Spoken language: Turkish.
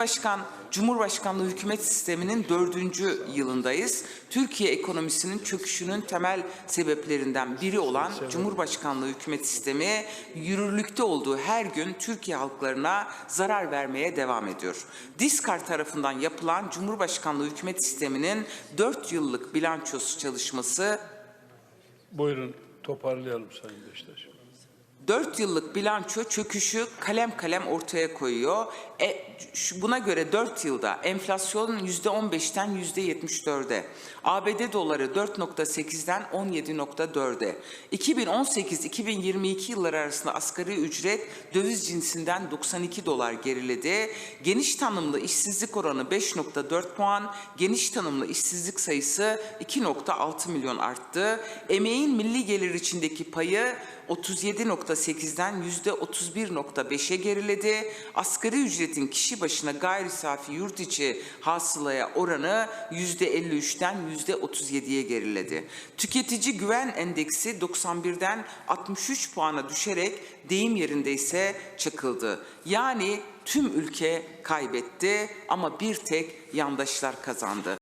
Başkan, Cumhurbaşkanlığı hükümet sisteminin dördüncü yılındayız. Türkiye ekonomisinin çöküşünün temel sebeplerinden biri olan Cumhurbaşkanlığı hükümet sistemi yürürlükte olduğu her gün Türkiye halklarına zarar vermeye devam ediyor. Diskar tarafından yapılan Cumhurbaşkanlığı hükümet sisteminin dört yıllık bilançosu çalışması Buyurun toparlayalım Sayın Beşiktaş. 4 yıllık bilanço çöküşü kalem kalem ortaya koyuyor. E, buna göre 4 yılda enflasyon %15'ten %74'e, ABD doları 4.8'den 17.4'e, 2018-2022 yılları arasında asgari ücret döviz cinsinden 92 dolar geriledi. Geniş tanımlı işsizlik oranı 5.4 puan, geniş tanımlı işsizlik sayısı 2.6 milyon arttı. Emeğin milli gelir içindeki payı 37.8'den %31.5'e geriledi. Asgari ücretin kişi başına gayri safi yurt içi hasılaya oranı %53'ten %37'ye geriledi. Tüketici güven endeksi 91'den 63 puana düşerek deyim yerinde ise çakıldı. Yani tüm ülke kaybetti ama bir tek yandaşlar kazandı.